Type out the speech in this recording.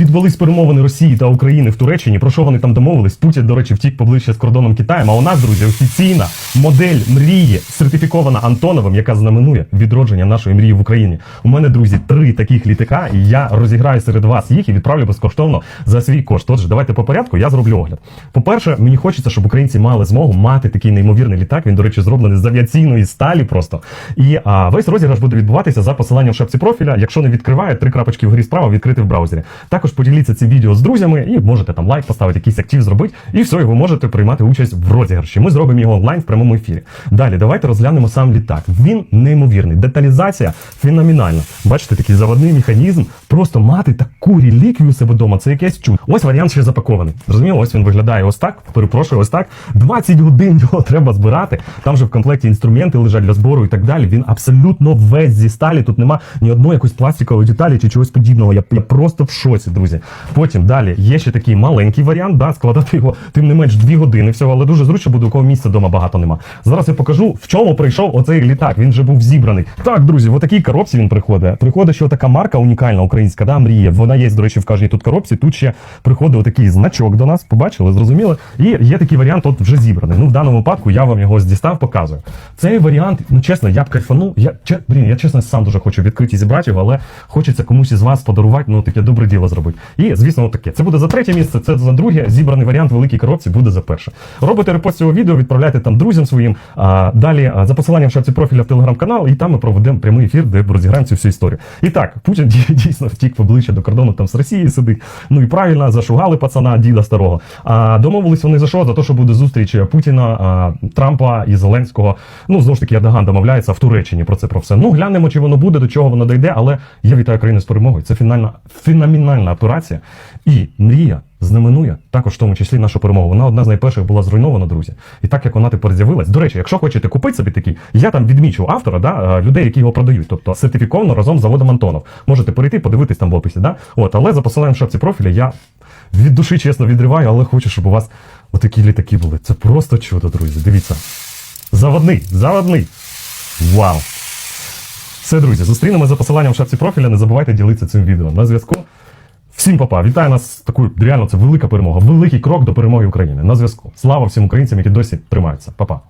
відбулись перемовини Росії та України в Туреччині. Про що вони там домовились? Путін, до речі, втік поближче з кордоном Китаєм. А у нас, друзі, офіційна модель мрії, сертифікована Антоновим, яка знаменує відродження нашої мрії в Україні. У мене, друзі, три таких літака, і я розіграю серед вас їх і відправлю безкоштовно за свій кошт. Отже, давайте по порядку, я зроблю огляд. По-перше, мені хочеться, щоб українці мали змогу мати такий неймовірний літак. Він, до речі, зроблений з авіаційної сталі просто. І а, весь розіграш буде відбуватися за посиланням в шапці профіля. Якщо не відкриває, три крапочки вгорі справа відкрити в браузері. Також поділіться цим відео з друзями і можете там лайк поставити, якийсь актив зробити, і все, і ви можете приймати участь в розіграші. Ми зробимо його онлайн в прямому ефірі. Далі, давайте розглянемо сам літак. Він неймовірний. Деталізація феноменальна. Бачите, такий заводний механізм. Просто мати таку реліквію себе вдома. Це якесь чудо. Ось варіант ще запакований. Зрозуміло, ось він виглядає ось так. Перепрошую, ось так. 20 годин його треба збирати. Там же в комплекті інструменти лежать для збору і так далі. Він абсолютно весь зі сталі. Тут нема ні одної якоїсь пластикової деталі чи чогось подібного. Я, я просто в шоці, друзі. Потім далі є ще такий маленький варіант, да, складати його тим не менш 2 години всього, але дуже зручно буде, у кого місця вдома багато нема. Зараз я покажу, в чому прийшов оцей літак. Він вже був зібраний. Так, друзі, в такій коробці він приходить. Приходить, що така марка унікальна українська, да, мрія. Вона є, до речі, в кожній тут коробці. Тут ще приходив такий значок до нас, побачили, зрозуміли. І є такий варіант, от вже зібраний. Ну, в даному випадку я вам його дістав, показую. Цей варіант, ну чесно, я б кайфанув. Я блін, я чесно сам дуже хочу відкриті зібрати його, але хочеться комусь із вас подарувати, ну таке добре діло зробити. І звісно, таке. Це буде за третє місце, це за друге. Зібраний варіант великій коробці буде за перше. Робите репост цього відео, відправляйте там друзям своїм. А, далі за посиланням в шапці профіля в телеграм-канал, і там ми проведемо прямий ефір, де розіграємо цю всю історію. І так, Путін дійсно втік поближче до кордону там з Росії сидить. Ну і правильно зашугали пацана діда старого. А домовились вони за що? За те, що буде зустріч Путіна, а, Трампа і Зеленського. Ну знову ж таки, Ядаган домовляється в Туреччині про це про все. Ну глянемо, чи воно буде, до чого воно дійде. Але я вітаю країну з перемогою. Це фінальна феноменальна операція. І мрія знаменує також в тому числі нашу перемогу. Вона одна з найперших була зруйнована, друзі. І так як вона тепер з'явилась. До речі, якщо хочете купити собі такий, я там відмічу автора, да, е, людей, які його продають, тобто сертифіковано разом з заводом Антонов. Можете перейти, подивитись там в описі. Да? От, але за посиланням шапці профіля я від душі чесно відриваю, але хочу, щоб у вас отакі літаки були. Це просто чудо, друзі. Дивіться. Заводний, заводний. Вау! Все, друзі, зустрінемося за посиланням в шапці профіля. Не забувайте ділитися цим відео. На зв'язку. Всім папа, вітаю нас з такою реально це велика перемога, великий крок до перемоги України. На зв'язку. Слава всім українцям, які досі тримаються. Па-па.